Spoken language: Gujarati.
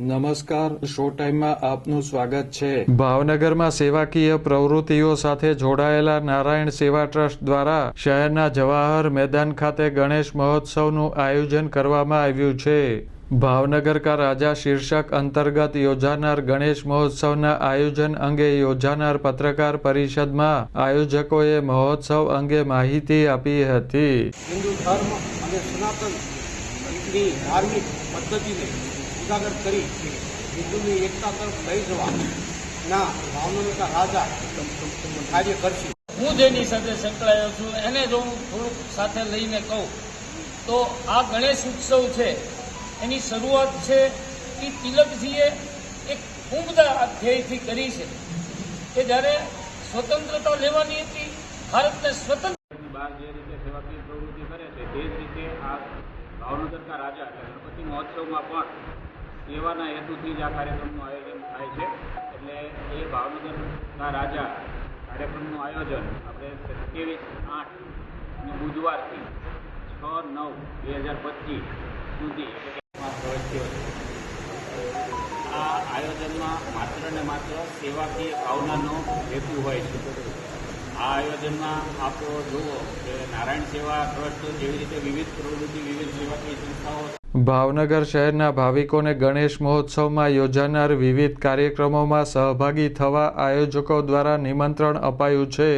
નમસ્કાર શો ટાઈમમાં આપનું સ્વાગત છે. ભાવનગરમાં સેવાકીય પ્રવૃત્તિઓ સાથે જોડાયેલા નારાયણ સેવા ટ્રસ્ટ દ્વારા શહેરના જવાહર મેદાન ખાતે ગણેશ મહોત્સવનું આયોજન કરવામાં આવ્યું છે. ભાવનગર કા રાજા શીર્ષક અંતર્ગત યોજાનાર ગણેશ મહોત્સવના આયોજન અંગે યોજાનાર પત્રકાર પરિષદમાં આયોજકોએ મહોત્સવ અંગે માહિતી આપી હતી. હિન્દુ ધર્મ અને સનાતન ધાર્મિક પદ્ધતિને ઉજાગર કરી હિન્દુની એકતા તરફ લઈ જવાના ભાવનગરના રાજા કાર્ય કરશે. હું જેની સાથે સંકળાયો છું એને જો હું થોડુંક સાથે લઈને કહું તો આ ગણેશ ઉત્સવ છે એની શરૂઆત છે એ તિલકજીએ એક ઉમદા ધ્યેયથી કરી છે કે જ્યારે સ્વતંત્રતા લેવાની હતી ભારતને સ્વતંત્ર બાર બહાર જે રીતે સેવાકીય પ્રવૃત્તિ કરે છે તે જ રીતે આ ભાવનગરના રાજા એટલે ગણપતિ મહોત્સવમાં પણ સેવાના હેતુથી જ આ કાર્યક્રમનું આયોજન થાય છે. એટલે એ ભાવનગરના રાજા કાર્યક્રમનું આયોજન આપણે સત્યાવીસ આઠ બુધવારથી છ નવ બે હજાર પચીસ સુધી આ આયોજનમાં માત્ર ને માત્ર સેવાકીય ભાવનાનો હેતુ હોય છે. આ આયોજનમાં આપણો જુઓ કે નારાયણ સેવા ટ્રસ્ટ જેવી રીતે વિવિધ પ્રવૃત્તિ, વિવિધ સંસ્થાઓ ભાવનગર શહેરના ભાવિકોને ગણેશ મહોત્સવમાં યોજાનાર વિવિધ કાર્યક્રમોમાં સહભાગી થવા આયોજકો દ્વારા નિમંત્રણ અપાયું છે.